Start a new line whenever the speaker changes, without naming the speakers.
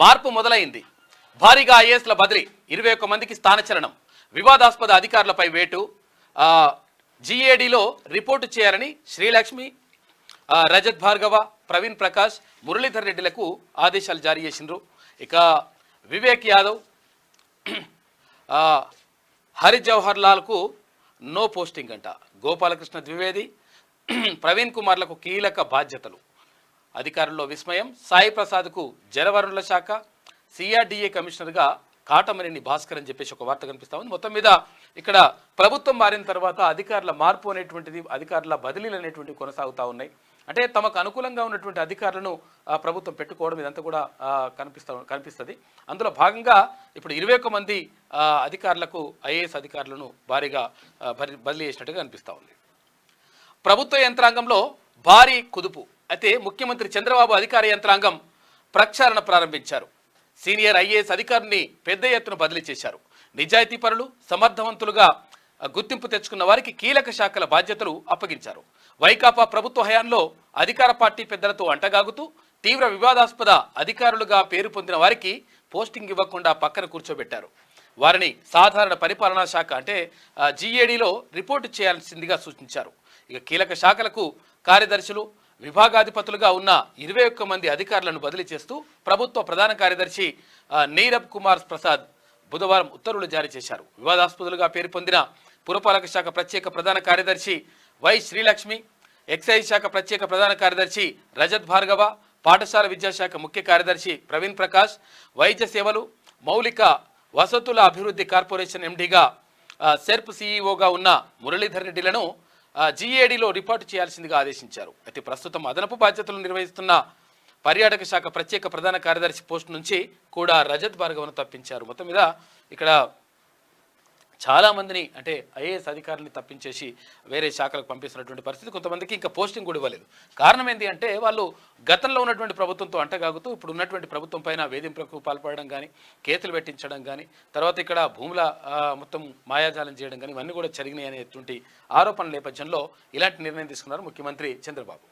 మార్పు మొదలైంది. భారీగా ఐఏఎస్ల బదిలీ ఇరవై ఒక్క మందికి స్థానచలనం. వివాదాస్పద అధికారులపై వేటు. జిఏడిలో రిపోర్టు చేయాలని శ్రీలక్ష్మి రజత్ భార్గవ ప్రవీణ్ ప్రకాష్ మురళీధర్ రెడ్డిలకు ఆదేశాలు జారీ చేసిండ్రు. ఇక వివేక్ యాదవ్ హరి జవహర్ లాల్కు నో పోస్టింగ్ అంట. గోపాలకృష్ణ ద్వివేది ప్రవీణ్ కుమార్లకు కీలక బాధ్యతలు. అధికారుల్లో విస్మయం. సాయి ప్రసాద్కు జలవనరుల శాఖ సిఆర్డీఏ కమిషనర్గా కాటమనేని భాస్కర్ అని చెప్పేసి ఒక వార్త కనిపిస్తా ఉంది. మొత్తం మీద ఇక్కడ ప్రభుత్వం మారిన తర్వాత అధికారుల మార్పు అనేటువంటిది అధికారుల బదిలీలు అనేటువంటివి కొనసాగుతూ ఉన్నాయి. అంటే తమకు అనుకూలంగా ఉన్నటువంటి అధికారులను ప్రభుత్వం పెట్టుకోవడం ఇదంతా కూడా కనిపిస్తూ కనిపిస్తా కనిపిస్తుంది. అందులో భాగంగా ఇప్పుడు ఇరవై ఒక్క మంది అధికారులకు ఐఏఎస్ అధికారులను భారీగా బదిలీ చేసినట్టుగా కనిపిస్తూ ఉంది. ప్రభుత్వ యంత్రాంగంలో భారీ కుదుపు. అయితే ముఖ్యమంత్రి చంద్రబాబు అధికార యంత్రాంగం ప్రక్షాళన ప్రారంభించారు. సీనియర్ ఐఏఎస్ అధికారిని పెద్ద ఎత్తున బదిలీ చేశారు. నిజాయితీ పరులు సమర్థవంతులుగా గుర్తింపు తెచ్చుకున్న వారికి కీలక శాఖల బాధ్యతలు అప్పగించారు. వైకాపా ప్రభుత్వ హయాంలో అధికార పార్టీ పెద్దలతో అంటగాగుతూ తీవ్ర వివాదాస్పద అధికారులుగా పేరు పొందిన వారికి పోస్టింగ్ ఇవ్వకుండా పక్కన కూర్చోబెట్టారు. వారిని సాధారణ పరిపాలనా శాఖ అంటే జీఏడీలో రిపోర్టు చేయాల్సిందిగా సూచించారు. ఇక కీలక శాఖలకు కార్యదర్శులు విభాగాధిపతులుగా ఉన్న ఇరవై ఒక్క మంది అధికారులను బదిలీ చేస్తూ ప్రభుత్వ ప్రధాన కార్యదర్శి నీరబ్ కుమార్ ప్రసాద్ బుధవారం ఉత్తర్వులు జారీ చేశారు. వివాదాస్పదులుగా పేరు పొందిన పురపాలక శాఖ ప్రత్యేక ప్రధాన కార్యదర్శి వై శ్రీలక్ష్మి ఎక్సైజ్ శాఖ ప్రత్యేక ప్రధాన కార్యదర్శి రజత్ భార్గవ పాఠశాల విద్యాశాఖ ముఖ్య కార్యదర్శి ప్రవీణ్ ప్రకాష్ వైద్య సేవలు మౌలిక వసతుల అభివృద్ధి కార్పొరేషన్ ఎండీగా సెర్ప్ సీఈఓగా ఉన్న మురళీధర్ రెడ్డిలను జీఏడీలో రిపోర్టు చేయాల్సిందిగా ఆదేశించారు. అయితే ప్రస్తుతం అదనపు బాధ్యతలు నిర్వహిస్తున్న పర్యాటక శాఖ ప్రత్యేక ప్రధాన కార్యదర్శి పోస్టు నుంచి కూడా రజత్ భార్గవను తప్పించారు. మొత్తం మీద ఇక్కడ చాలా మందిని అంటే ఐఏఎస్ అధికారులని తప్పించేసి వేరే శాఖలకు పంపిస్తున్నటువంటి పరిస్థితి కొంతమందికి ఇంకా పోస్టింగ్ కూడా ఇవ్వలేదు. కారణం ఏంటి అంటే వాళ్ళు గతంలో ఉన్నటువంటి ప్రభుత్వంతో అంటగాగుతూ ఇప్పుడు ఉన్నటువంటి ప్రభుత్వం పైన వేధింపులకు పాల్పడడం కానీ కేసులు పెట్టించడం కానీ తర్వాత ఇక్కడ భూముల మొత్తం మాయాజాలం చేయడం కానీ ఇవన్నీ కూడా జరిగినాయి అనేటువంటి ఆరోపణల నేపథ్యంలో ఇలాంటి నిర్ణయం తీసుకున్నారు ముఖ్యమంత్రి చంద్రబాబు.